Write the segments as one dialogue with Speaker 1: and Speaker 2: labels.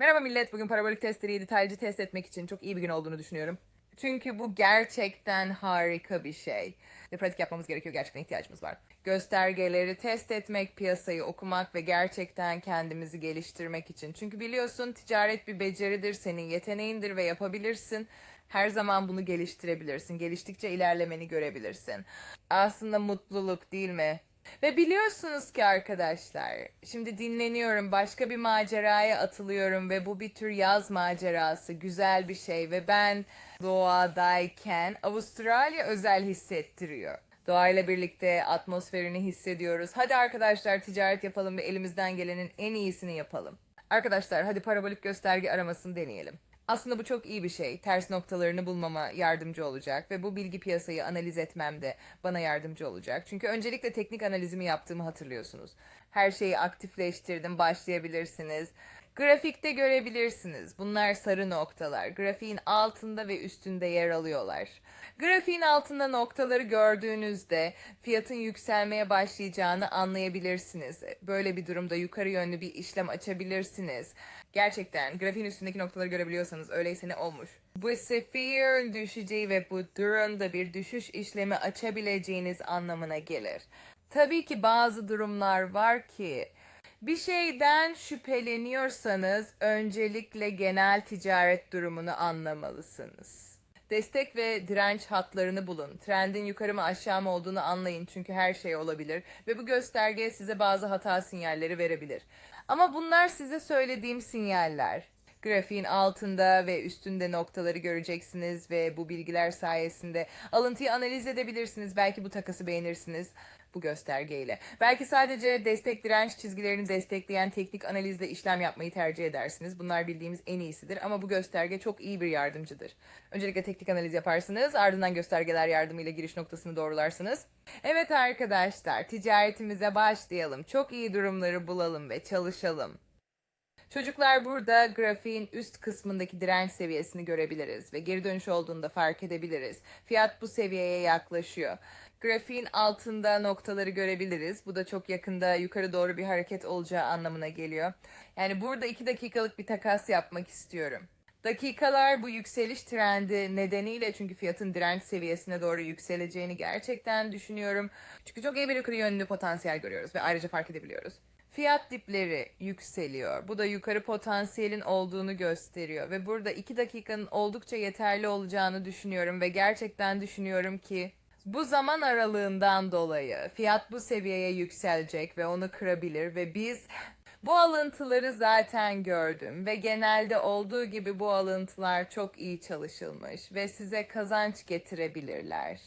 Speaker 1: Merhaba millet. Bugün parabolik testleri detaylıca test etmek için çok iyi bir gün olduğunu düşünüyorum. Çünkü bu gerçekten harika bir şey. Ve pratik yapmamız gerekiyor. Gerçekten ihtiyacımız var. Göstergeleri test etmek, piyasayı okumak ve gerçekten kendimizi geliştirmek için. Çünkü biliyorsun ticaret bir beceridir, senin yeteneğindir ve yapabilirsin. Her zaman bunu geliştirebilirsin. Geliştikçe ilerlemeni görebilirsin. Aslında mutluluk değil mi? Ve biliyorsunuz ki arkadaşlar, şimdi dinleniyorum, başka bir maceraya atılıyorum ve bu bir tür yaz macerası, güzel bir şey ve ben doğadayken Avustralya özel hissettiriyor. Doğayla birlikte atmosferini hissediyoruz. Hadi arkadaşlar ticaret yapalım ve elimizden gelenin en iyisini yapalım. Arkadaşlar hadi parabolik gösterge aramasını deneyelim. Aslında bu çok iyi bir şey. Ters noktalarını bulmama yardımcı olacak ve bu bilgi piyasayı analiz etmemde bana yardımcı olacak. Çünkü öncelikle teknik analizimi yaptığımı hatırlıyorsunuz. Her şeyi aktifleştirdim, başlayabilirsiniz. Grafikte görebilirsiniz. Bunlar sarı noktalar. Grafiğin altında ve üstünde yer alıyorlar. Grafiğin altında noktaları gördüğünüzde fiyatın yükselmeye başlayacağını anlayabilirsiniz. Böyle bir durumda yukarı yönlü bir işlem açabilirsiniz. Gerçekten grafiğin üstündeki noktaları görebiliyorsanız öyleyse ne olmuş? Bu sefer düşeceği ve bu durumda bir düşüş işlemi açabileceğiniz anlamına gelir. Tabii ki bazı durumlar var ki bir şeyden şüpheleniyorsanız öncelikle genel ticaret durumunu anlamalısınız. Destek ve direnç hatlarını bulun. Trendin yukarı mı aşağı mı olduğunu anlayın çünkü her şey olabilir ve bu gösterge size bazı hata sinyalleri verebilir. Ama bunlar size söylediğim sinyaller. Grafiğin altında ve üstünde noktaları göreceksiniz ve bu bilgiler sayesinde alıntıyı analiz edebilirsiniz. Belki bu takası beğenirsiniz bu göstergeyle. Belki sadece destek direnç çizgilerini destekleyen teknik analizle işlem yapmayı tercih edersiniz. Bunlar bildiğimiz en iyisidir ama bu gösterge çok iyi bir yardımcıdır. Öncelikle teknik analiz yaparsınız, ardından göstergeler yardımıyla giriş noktasını doğrularsınız. Evet arkadaşlar, ticaretimize başlayalım. Çok iyi durumları bulalım ve çalışalım. Çocuklar burada grafiğin üst kısmındaki direnç seviyesini görebiliriz ve geri dönüş olduğunda fark edebiliriz. Fiyat bu seviyeye yaklaşıyor. Grafiğin altında noktaları görebiliriz. Bu da çok yakında yukarı doğru bir hareket olacağı anlamına geliyor. Yani burada 2 dakikalık bir takas yapmak istiyorum. Dakikalar bu yükseliş trendi nedeniyle çünkü fiyatın direnç seviyesine doğru yükseleceğini gerçekten düşünüyorum. Çünkü çok iyi bir yukarı yönlü potansiyel görüyoruz ve ayrıca fark edebiliyoruz. Fiyat dipleri yükseliyor. Bu da yukarı potansiyelin olduğunu gösteriyor ve burada 2 dakikanın oldukça yeterli olacağını düşünüyorum ve gerçekten düşünüyorum ki bu zaman aralığından dolayı fiyat bu seviyeye yükselecek ve onu kırabilir ve biz bu alıntıları zaten gördüm ve genelde olduğu gibi bu alıntılar çok iyi çalışılmış ve size kazanç getirebilirler.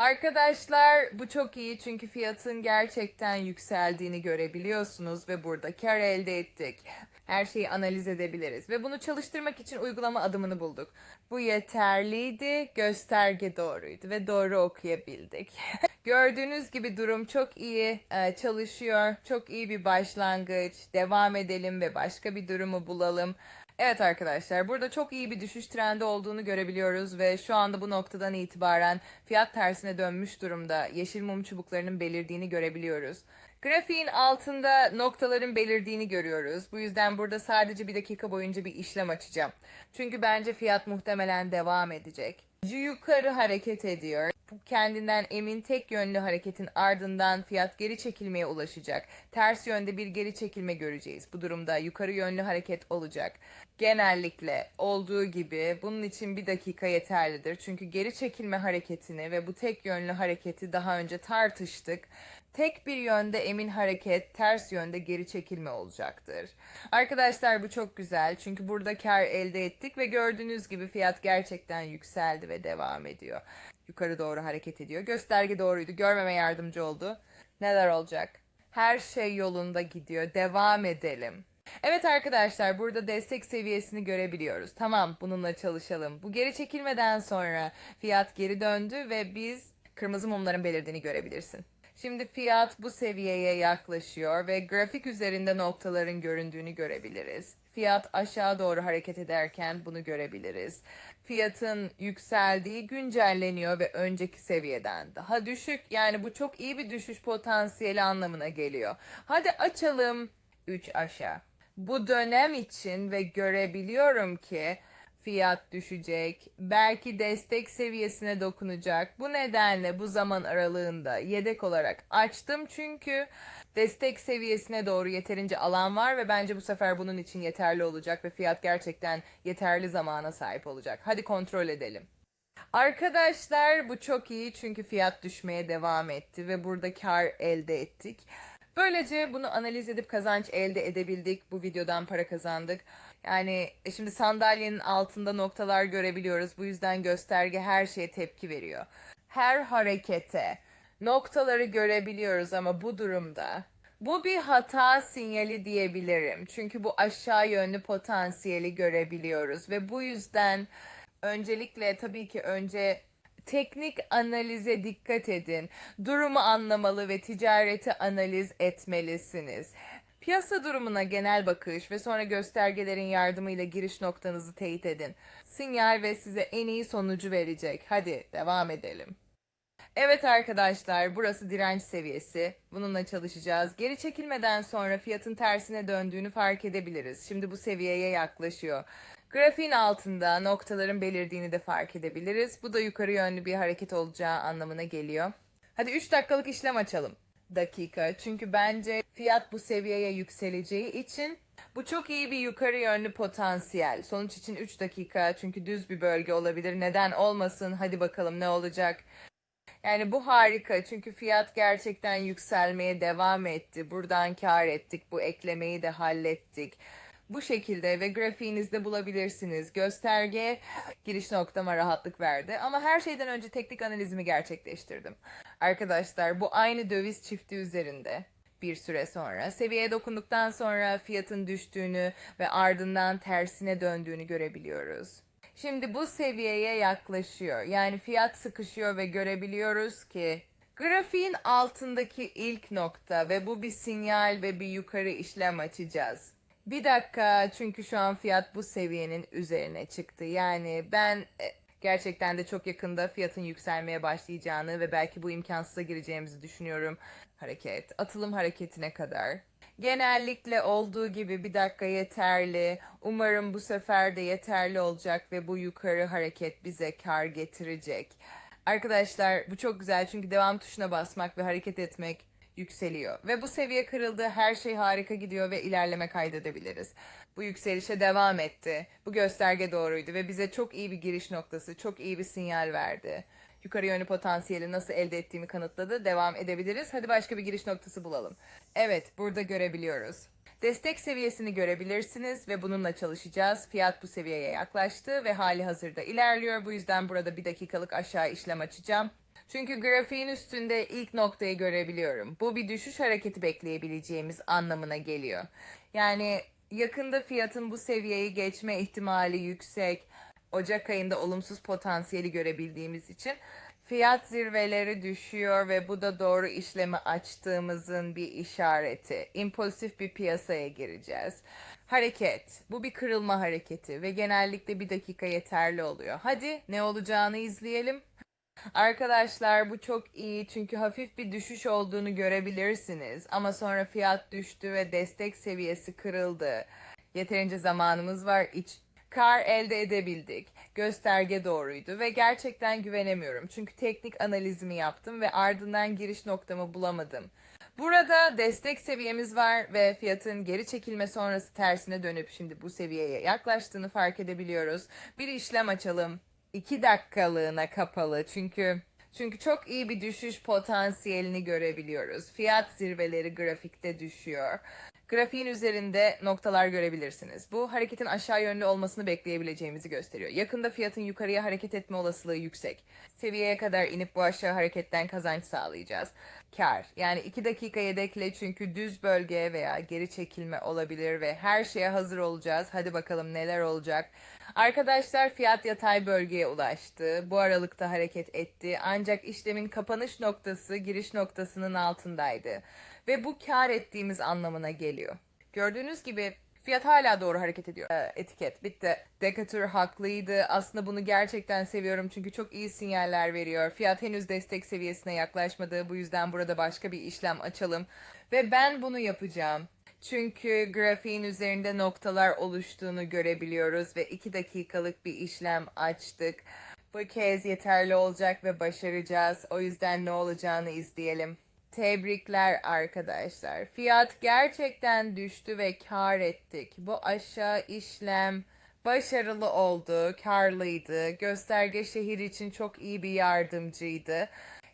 Speaker 1: Arkadaşlar bu çok iyi çünkü fiyatın gerçekten yükseldiğini görebiliyorsunuz ve burada kar elde ettik. Her şeyi analiz edebiliriz ve bunu çalıştırmak için uygulama adımını bulduk. Bu yeterliydi, gösterge doğruydu ve doğru okuyabildik. Gördüğünüz gibi durum çok iyi e, çalışıyor. Çok iyi bir başlangıç. Devam edelim ve başka bir durumu bulalım. Evet arkadaşlar burada çok iyi bir düşüş trendi olduğunu görebiliyoruz ve şu anda bu noktadan itibaren fiyat tersine dönmüş durumda yeşil mum çubuklarının belirdiğini görebiliyoruz. Grafiğin altında noktaların belirdiğini görüyoruz. Bu yüzden burada sadece bir dakika boyunca bir işlem açacağım. Çünkü bence fiyat muhtemelen devam edecek. Yukarı hareket ediyor. Kendinden emin tek yönlü hareketin ardından fiyat geri çekilmeye ulaşacak. Ters yönde bir geri çekilme göreceğiz. Bu durumda yukarı yönlü hareket olacak. Genellikle olduğu gibi bunun için bir dakika yeterlidir. Çünkü geri çekilme hareketini ve bu tek yönlü hareketi daha önce tartıştık. Tek bir yönde emin hareket, ters yönde geri çekilme olacaktır. Arkadaşlar bu çok güzel çünkü burada kar elde ettik ve gördüğünüz gibi fiyat gerçekten yükseldi ve devam ediyor. Yukarı doğru hareket ediyor. Gösterge doğruydu. Görmeme yardımcı oldu. Neler olacak? Her şey yolunda gidiyor. Devam edelim. Evet arkadaşlar burada destek seviyesini görebiliyoruz. Tamam bununla çalışalım. Bu geri çekilmeden sonra fiyat geri döndü ve biz kırmızı mumların belirdiğini görebilirsin. Şimdi fiyat bu seviyeye yaklaşıyor ve grafik üzerinde noktaların göründüğünü görebiliriz. Fiyat aşağı doğru hareket ederken bunu görebiliriz. Fiyatın yükseldiği güncelleniyor ve önceki seviyeden daha düşük. Yani bu çok iyi bir düşüş potansiyeli anlamına geliyor. Hadi açalım 3 aşağı. bu dönem için ve görebiliyorum ki fiyat düşecek. Belki destek seviyesine dokunacak. Bu nedenle bu zaman aralığında yedek olarak açtım çünkü destek seviyesine doğru yeterince alan var ve bence bu sefer bunun için yeterli olacak ve fiyat gerçekten yeterli zamana sahip olacak. Hadi kontrol edelim. Arkadaşlar bu çok iyi çünkü fiyat düşmeye devam etti ve burada kar elde ettik. Böylece bunu analiz edip kazanç elde edebildik. Bu videodan para kazandık. Yani e, şimdi sandalyenin altında noktalar görebiliyoruz. Bu yüzden gösterge her şeye tepki veriyor. Her harekete noktaları görebiliyoruz ama bu durumda bu bir hata sinyali diyebilirim. Çünkü bu aşağı yönlü potansiyeli görebiliyoruz ve bu yüzden öncelikle tabii ki önce teknik analize dikkat edin. Durumu anlamalı ve ticareti analiz etmelisiniz. Piyasa durumuna genel bakış ve sonra göstergelerin yardımıyla giriş noktanızı teyit edin. Sinyal ve size en iyi sonucu verecek. Hadi devam edelim. Evet arkadaşlar burası direnç seviyesi. Bununla çalışacağız. Geri çekilmeden sonra fiyatın tersine döndüğünü fark edebiliriz. Şimdi bu seviyeye yaklaşıyor. Grafiğin altında noktaların belirdiğini de fark edebiliriz. Bu da yukarı yönlü bir hareket olacağı anlamına geliyor. Hadi 3 dakikalık işlem açalım. Dakika. Çünkü bence fiyat bu seviyeye yükseleceği için bu çok iyi bir yukarı yönlü potansiyel. Sonuç için 3 dakika çünkü düz bir bölge olabilir. Neden olmasın? Hadi bakalım ne olacak? Yani bu harika çünkü fiyat gerçekten yükselmeye devam etti. Buradan kar ettik. Bu eklemeyi de hallettik. Bu şekilde ve grafiğinizde bulabilirsiniz. Gösterge giriş noktama rahatlık verdi. Ama her şeyden önce teknik analizimi gerçekleştirdim. Arkadaşlar bu aynı döviz çifti üzerinde bir süre sonra seviyeye dokunduktan sonra fiyatın düştüğünü ve ardından tersine döndüğünü görebiliyoruz. Şimdi bu seviyeye yaklaşıyor. Yani fiyat sıkışıyor ve görebiliyoruz ki grafiğin altındaki ilk nokta ve bu bir sinyal ve bir yukarı işlem açacağız. Bir dakika çünkü şu an fiyat bu seviyenin üzerine çıktı. Yani ben e, gerçekten de çok yakında fiyatın yükselmeye başlayacağını ve belki bu imkansıza gireceğimizi düşünüyorum. Hareket, atılım hareketine kadar. Genellikle olduğu gibi bir dakika yeterli. Umarım bu sefer de yeterli olacak ve bu yukarı hareket bize kar getirecek. Arkadaşlar bu çok güzel çünkü devam tuşuna basmak ve hareket etmek yükseliyor. Ve bu seviye kırıldı. Her şey harika gidiyor ve ilerleme kaydedebiliriz. Bu yükselişe devam etti. Bu gösterge doğruydu ve bize çok iyi bir giriş noktası, çok iyi bir sinyal verdi. Yukarı yönlü potansiyeli nasıl elde ettiğimi kanıtladı. Devam edebiliriz. Hadi başka bir giriş noktası bulalım. Evet, burada görebiliyoruz. Destek seviyesini görebilirsiniz ve bununla çalışacağız. Fiyat bu seviyeye yaklaştı ve hali hazırda ilerliyor. Bu yüzden burada bir dakikalık aşağı işlem açacağım. Çünkü grafiğin üstünde ilk noktayı görebiliyorum. Bu bir düşüş hareketi bekleyebileceğimiz anlamına geliyor. Yani yakında fiyatın bu seviyeyi geçme ihtimali yüksek. Ocak ayında olumsuz potansiyeli görebildiğimiz için fiyat zirveleri düşüyor ve bu da doğru işlemi açtığımızın bir işareti. İmpulsif bir piyasaya gireceğiz. Hareket. Bu bir kırılma hareketi ve genellikle bir dakika yeterli oluyor. Hadi ne olacağını izleyelim. Arkadaşlar bu çok iyi çünkü hafif bir düşüş olduğunu görebilirsiniz. Ama sonra fiyat düştü ve destek seviyesi kırıldı. Yeterince zamanımız var. İç kar elde edebildik. Gösterge doğruydu ve gerçekten güvenemiyorum. Çünkü teknik analizimi yaptım ve ardından giriş noktamı bulamadım. Burada destek seviyemiz var ve fiyatın geri çekilme sonrası tersine dönüp şimdi bu seviyeye yaklaştığını fark edebiliyoruz. Bir işlem açalım. 2 dakikalığına kapalı çünkü çünkü çok iyi bir düşüş potansiyelini görebiliyoruz. Fiyat zirveleri grafikte düşüyor. Grafiğin üzerinde noktalar görebilirsiniz. Bu hareketin aşağı yönlü olmasını bekleyebileceğimizi gösteriyor. Yakında fiyatın yukarıya hareket etme olasılığı yüksek. Seviyeye kadar inip bu aşağı hareketten kazanç sağlayacağız. Kar. Yani 2 dakika yedekle çünkü düz bölge veya geri çekilme olabilir ve her şeye hazır olacağız. Hadi bakalım neler olacak. Arkadaşlar fiyat yatay bölgeye ulaştı. Bu aralıkta hareket etti. Ancak işlemin kapanış noktası giriş noktasının altındaydı. Ve bu kar ettiğimiz anlamına geliyor. Gördüğünüz gibi fiyat hala doğru hareket ediyor. Ee, etiket bitti. Decatur haklıydı. Aslında bunu gerçekten seviyorum çünkü çok iyi sinyaller veriyor. Fiyat henüz destek seviyesine yaklaşmadı. Bu yüzden burada başka bir işlem açalım. Ve ben bunu yapacağım. Çünkü grafiğin üzerinde noktalar oluştuğunu görebiliyoruz ve 2 dakikalık bir işlem açtık. Bu kez yeterli olacak ve başaracağız. O yüzden ne olacağını izleyelim. Tebrikler arkadaşlar. Fiyat gerçekten düştü ve kar ettik. Bu aşağı işlem başarılı oldu, karlıydı. Gösterge şehir için çok iyi bir yardımcıydı.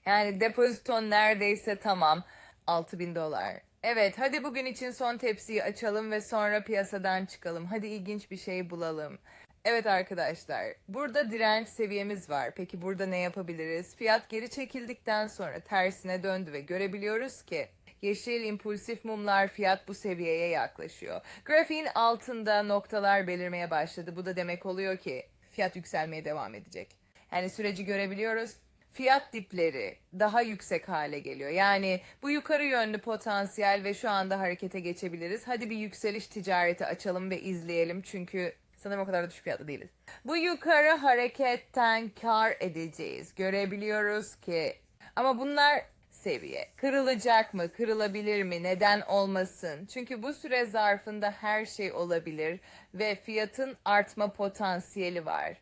Speaker 1: Yani depoziton neredeyse tamam. 6000 dolar. Evet hadi bugün için son tepsiyi açalım ve sonra piyasadan çıkalım. Hadi ilginç bir şey bulalım. Evet arkadaşlar, burada direnç seviyemiz var. Peki burada ne yapabiliriz? Fiyat geri çekildikten sonra tersine döndü ve görebiliyoruz ki yeşil impulsif mumlar fiyat bu seviyeye yaklaşıyor. Grafiğin altında noktalar belirmeye başladı. Bu da demek oluyor ki fiyat yükselmeye devam edecek. Yani süreci görebiliyoruz. Fiyat dipleri daha yüksek hale geliyor. Yani bu yukarı yönlü potansiyel ve şu anda harekete geçebiliriz. Hadi bir yükseliş ticareti açalım ve izleyelim. Çünkü sanırım o kadar da düşük fiyatlı değiliz. Bu yukarı hareketten kar edeceğiz. Görebiliyoruz ki ama bunlar seviye. Kırılacak mı? Kırılabilir mi? Neden olmasın? Çünkü bu süre zarfında her şey olabilir ve fiyatın artma potansiyeli var.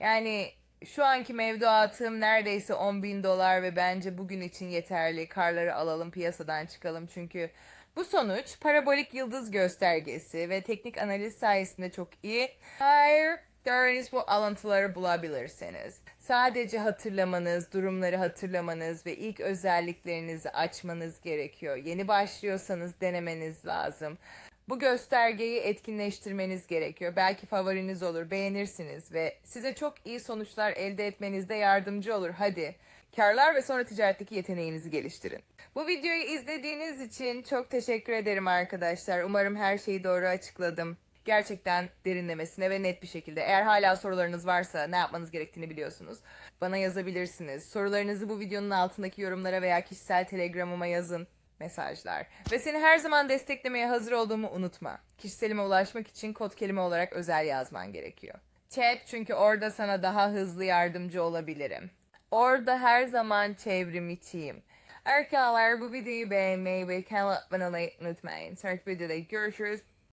Speaker 1: Yani şu anki mevduatım neredeyse 10 bin dolar ve bence bugün için yeterli. Karları alalım piyasadan çıkalım çünkü bu sonuç parabolik yıldız göstergesi ve teknik analiz sayesinde çok iyi. Hayır, Dördüncüsü bu alıntıları bulabilirsiniz. Sadece hatırlamanız, durumları hatırlamanız ve ilk özelliklerinizi açmanız gerekiyor. Yeni başlıyorsanız denemeniz lazım. Bu göstergeyi etkinleştirmeniz gerekiyor. Belki favoriniz olur, beğenirsiniz ve size çok iyi sonuçlar elde etmenizde yardımcı olur. Hadi karlar ve sonra ticaretteki yeteneğinizi geliştirin. Bu videoyu izlediğiniz için çok teşekkür ederim arkadaşlar. Umarım her şeyi doğru açıkladım. Gerçekten derinlemesine ve net bir şekilde. Eğer hala sorularınız varsa ne yapmanız gerektiğini biliyorsunuz. Bana yazabilirsiniz. Sorularınızı bu videonun altındaki yorumlara veya kişisel telegramıma yazın mesajlar. Ve seni her zaman desteklemeye hazır olduğumu unutma. Kişiselime ulaşmak için kod kelime olarak özel yazman gerekiyor. Chat çünkü orada sana daha hızlı yardımcı olabilirim. Orada her zaman çevrim içiyim. Arkadaşlar bu videoyu beğenmeyi ve kanala abone olmayı unutmayın. Sonraki videoda görüşürüz.